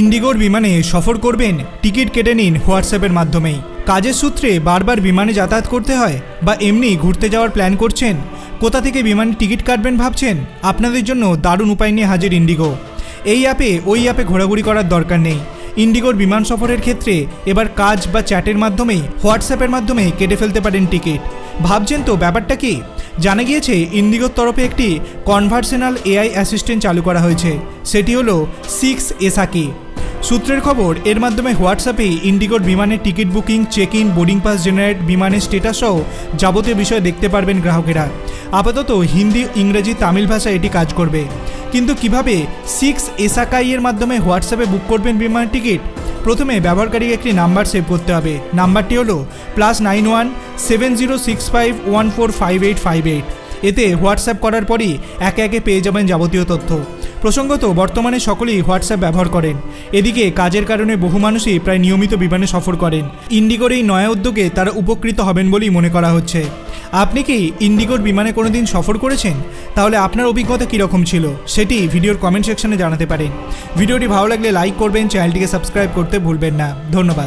ইন্ডিগোর বিমানে সফর করবেন, টিকিট কেটে নিন হোয়াটসঅ্যাপের মাধ্যমেই। কাজের সূত্রে বারবার বিমানে যাতায়াত করতে হয় বা এমনি ঘুরতে যাওয়ার প্ল্যান করছেন। কোথা থেকে বিমানে টিকিট কাটবেন ভাবছেন? আপনাদের জন্য দারুণ উপায় নিয়ে হাজির ইন্ডিগো। এই অ্যাপে, ওই অ্যাপে ঘোরাঘুরি করার দরকার নেই। ইন্ডিগোর বিমান সফরের ক্ষেত্রে এবার কাজ বা চ্যাটের মাধ্যমেই, হোয়াটসঅ্যাপের মাধ্যমে কেটে ফেলতে পারেন টিকিট। ভাবছেন তো ব্যাপারটা কি? জানা গিয়েছে, ইন্ডিগোর তরফে একটি কনভার্সেনাল এআই অ্যাসিস্ট্যান্ট চালু করা হয়েছে। সেটি হলো সিক্স এসাকি। সূত্রের খবর, এর মাধ্যমে হোয়াটসঅ্যাপে ইন্ডিগোর বিমানের ticket booking check in boarding pass generate, বিমানের স্টেটাস সহ যাবতীয় বিষয় দেখতে পারবেন গ্রাহকেরা। আপাতত হিন্দি, ইংরেজি, তামিল ভাষায় এটি কাজ করবে। কিন্তু কীভাবে সিক্স এসাকাই এর মাধ্যমে হোয়াটসঅ্যাপে বুক করবেন বিমানের টিকিট? প্রথমে ব্যবহারকারীকে একটি নাম্বার সেভ করতে হবে। নাম্বারটি হলো plus nine one seven zero six five one four five eight five eight. এতে হোয়াটসঅ্যাপ করার পরই একে একে পেয়ে যাবেন যাবতীয় তথ্য। প্রসঙ্গত, বর্তমানে সকলেই হোয়াটসঅ্যাপ ব্যবহার করেন। এদিকে, কাজের কারণে বহু মানুষই প্রায় নিয়মিত বিমানে সফর করেন। ইন্ডিগোর এই নয়া উদ্যোগে তারা উপকৃত হবেন বলেই মনে করা হচ্ছে। আপনি কি ইন্ডিগোর বিমানে কোনোদিন সফর করেছেন? তাহলে আপনার অভিজ্ঞতা কীরকম ছিল? সেটি ভিডিওর কমেন্ট সেকশনে জানাতে পারেন। ভিডিওটি ভালো লাগলে লাইক করবেন চ্যানেলটিকে সাবস্ক্রাইব করতে ভুলবেন না। ধন্যবাদ।